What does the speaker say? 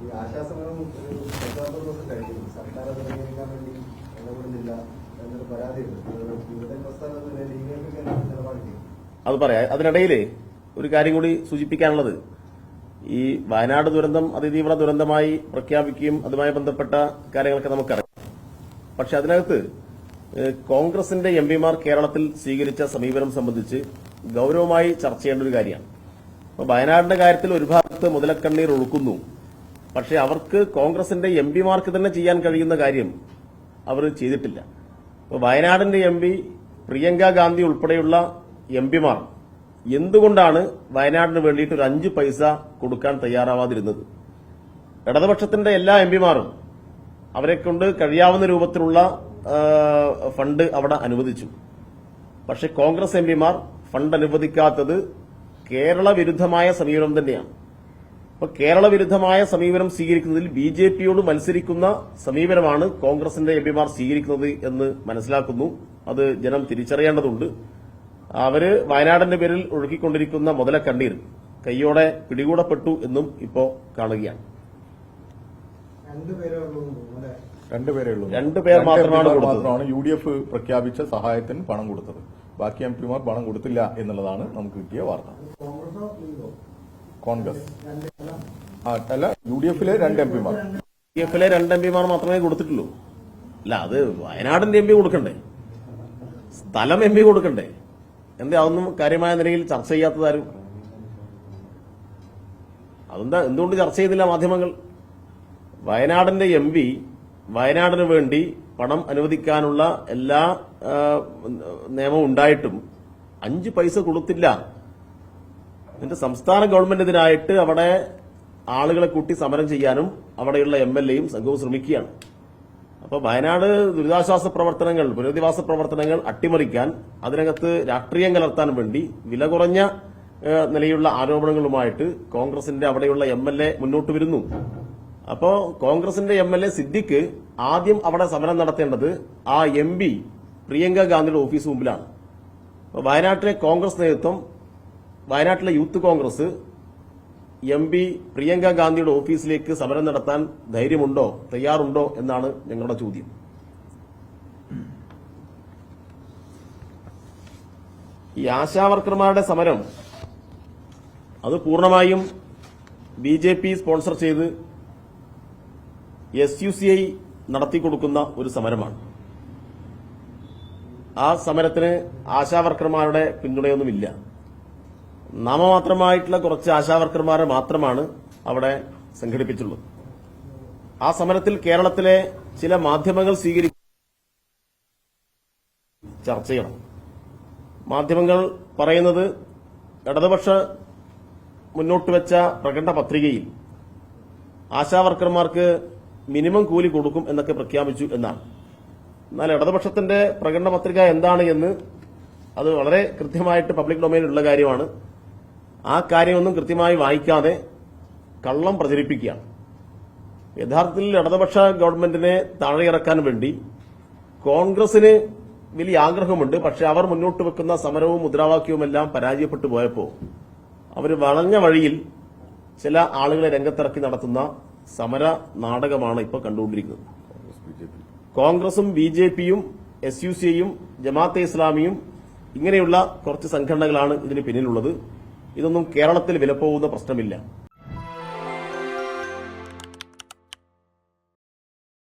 ഈ ഒരു അത് വേണ്ടി എന്നൊരു പരാതിയുണ്ട്. പ്രസ്ഥാനം അത് പറയാം. അതിനിടയിൽ ഒരു കാര്യം കൂടി സൂചിപ്പിക്കാനുള്ളത്. ഈ വയനാട് ദുരന്തം അതിതീവ്ര ദുരന്തമായി പ്രഖ്യാപിക്കുകയും അതുമായി ബന്ധപ്പെട്ട കാര്യങ്ങളൊക്കെ നമുക്കറിയാം. പക്ഷെ അതിനകത്ത് കോൺഗ്രസിന്റെ എം പിമാർ കേരളത്തിൽ സ്വീകരിച്ച സമീപനം സംബന്ധിച്ച് ഗൌരവമായി ചർച്ച ചെയ്യേണ്ട ഒരു കാര്യമാണ്. വയനാടിന്റെ കാര്യത്തിൽ ഒരു ഭാഗത്ത് മുതലക്കണ്ണീർ ഒഴുക്കുന്നു. പക്ഷെ അവർക്ക് കോൺഗ്രസിന്റെ എം പിമാർക്ക് തന്നെ ചെയ്യാൻ കഴിയുന്ന കാര്യം അവർ ചെയ്തിട്ടില്ല. ഇപ്പോൾ വയനാടിന്റെ എം പി പ്രിയങ്ക ഗാന്ധി ഉൾപ്പെടെയുള്ള എം പിമാർ എന്തുകൊണ്ടാണ് വയനാടിന് വേണ്ടിയിട്ട് ഒരു അഞ്ച് പൈസ കൊടുക്കാൻ തയ്യാറാവാതിരുന്നത്? ഇടതുപക്ഷത്തിന്റെ എല്ലാ എം പിമാരും അവരെ കൊണ്ട് കഴിയാവുന്ന രൂപത്തിലുള്ള ഫണ്ട് അവിടെ അനുവദിച്ചു. പക്ഷെ കോൺഗ്രസ് എം പിമാർ ഫണ്ട് അനുവദിക്കാത്തത് കേരള വിരുദ്ധമായ സമീപനം തന്നെയാണ്. അപ്പൊ കേരള വിരുദ്ധമായ സമീപനം സ്വീകരിക്കുന്നതിൽ ബി ജെ പിയോട് മത്സരിക്കുന്ന സമീപനമാണ് കോൺഗ്രസിന്റെ എം പിമാർ സ്വീകരിക്കുന്നത് എന്ന് മനസ്സിലാക്കുന്നു. അത് ജനം തിരിച്ചറിയേണ്ടതുണ്ട്. അവർ വയനാടിന്റെ പേരിൽ ഒഴുക്കിക്കൊണ്ടിരിക്കുന്ന മുതല കണ്ണീർ കൈയോടെ പിടികൂടപ്പെട്ടു എന്നും ഇപ്പോ കാണുകയാണ്. രണ്ടുപേരേ ഉള്ളൂ രണ്ടുപേർ. മാത്രമാണ് യു ഡി എഫ് പ്രഖ്യാപിച്ച സഹായത്തിന് പണം കൊടുത്തത്. ബാക്കി എം പിമാർ പണം കൊടുത്തില്ല എന്നുള്ളതാണ് നമുക്ക് കിട്ടിയ വാർത്ത. കോൺഗ്രസോ. അല്ല യു ഡി എഫിലെ രണ്ട് എം പിമാർ. യു ഡി എഫിലെ രണ്ട് എം പിമാർ മാത്രമേ കൊടുത്തിട്ടുള്ളൂ. അല്ല അത് വയനാടിന്റെ എം പി കൊടുക്കണ്ടേ? സ്ഥലം എം പി കൊടുക്കണ്ടേ? എന്താ അതൊന്നും കാര്യമായ നിലയിൽ ചർച്ച ചെയ്യാത്തതാരും അതെന്താ എന്തുകൊണ്ട് ചർച്ച ചെയ്തില്ല മാധ്യമങ്ങൾ? വയനാടിന്റെ എം പി വയനാടിന് വേണ്ടി പണം അനുവദിക്കാനുള്ള എല്ലാ നിയമവും ഉണ്ടായിട്ടും അഞ്ച് പൈസ കൊടുത്തില്ല എന്നിട്ട് സംസ്ഥാന ഗവൺമെന്റ് ഇതിനായിട്ട് അവിടെ ആളുകളെ കൂട്ടി സമരം ചെയ്യാനും അവിടെയുള്ള എം എൽ എയും സംഘവും ശ്രമിക്കുകയാണ്. അപ്പൊ വയനാട് ദുരിതാശ്വാസ പ്രവർത്തനങ്ങൾ പുനരധിവാസ പ്രവർത്തനങ്ങൾ അട്ടിമറിക്കാൻ അതിനകത്ത് രാഷ്ട്രീയം കലർത്താൻ വേണ്ടി വില കുറഞ്ഞ നിലയുള്ള ആരോപണങ്ങളുമായിട്ട് കോൺഗ്രസിന്റെ അവിടെയുള്ള എം എൽ എ മുന്നോട്ട് വരുന്നു. അപ്പോ കോൺഗ്രസിന്റെ എം എൽ എ സിദ്ദിഖ് ആദ്യം അവിടെ സമരം നടത്തേണ്ടത് ആ എം പി പ്രിയങ്ക ഗാന്ധിയുടെ ഓഫീസ് മുമ്പിലാണ്. അപ്പോൾ വയനാട്ടിലെ കോൺഗ്രസ് നേതൃത്വം വയനാട്ടിലെ youth Congress M P Priyanka ഗാന്ധിയുടെ ഓഫീസിലേക്ക് സമരം നടത്താൻ ധൈര്യമുണ്ടോ തയ്യാറുണ്ടോ എന്നാണ് ഞങ്ങളുടെ ചോദ്യം. ഈ ആശാവർക്കർമാരുടെ സമരം അത് പൂർണമായും ബി ജെ പി സ്പോൺസർ ചെയ്ത് എസ് യു സി ഐ നടത്തിക്കൊടുക്കുന്ന ഒരു സമരമാണ്. ആ സമരത്തിന് ആശാവർക്കർമാരുടെ പിന്തുണയൊന്നുമില്ല. നാമമാത്രമായിട്ടുള്ള കുറച്ച് ആശാവർക്കർമാരെ മാത്രമാണ് അവിടെ സംഘടിപ്പിച്ചുള്ളത് ആ സമരത്തിൽ കേരളത്തിലെ ചില മാധ്യമങ്ങൾ സ്വീകരിക്കും. ചർച്ച ചെയ്യണം. മാധ്യമങ്ങൾ പറയുന്നത് ഇടതുപക്ഷ മുന്നോട്ട് വെച്ച പ്രകടന പത്രികയിൽ ആശാവർക്കർമാർക്ക് മിനിമം കൂലി കൊടുക്കും എന്നൊക്കെ പ്രഖ്യാപിച്ചു എന്നാണ്. എന്നാൽ ഇടതുപക്ഷത്തിന്റെ പ്രകടന പത്രിക എന്താണ് എന്ന് അത് വളരെ കൃത്യമായിട്ട് പബ്ലിക് ഡൊമൈനിലുള്ള കാര്യമാണ്. ആ കാര്യമൊന്നും കൃത്യമായി വായിക്കാതെ കള്ളം പ്രചരിപ്പിക്കുകയാണ് യഥാർത്ഥത്തിൽ ഇടതുപക്ഷ ഗവൺമെന്റിനെ താഴെയിറക്കാൻ വേണ്ടി കോൺഗ്രസിന് വലിയ ആഗ്രഹമുണ്ട്. പക്ഷെ അവർ മുന്നോട്ട് വെക്കുന്ന സമരവും മുദ്രാവാക്യവുമെല്ലാം പരാജയപ്പെട്ടു പോയപ്പോൾ അവർ വളഞ്ഞ വഴിയിൽ ചില ആളുകളെ രംഗത്തിറക്കി നടത്തുന്ന സമര നാടകമാണ് ഇപ്പോൾ കണ്ടുകൊണ്ടിരിക്കുന്നത്. കോൺഗ്രസ് ബി ജെ പിയും എസ് യു സിയും ജമാഅത്തെ ഇസ്ലാമിയും ഇങ്ങനെയുള്ള കുറച്ച് സംഘടനകളാണ് ഇതിന് പിന്നിലുള്ളത്. ഇതൊന്നും കേരളത്തിൽ വിലപ്പോകുന്ന പ്രശ്നമില്ല.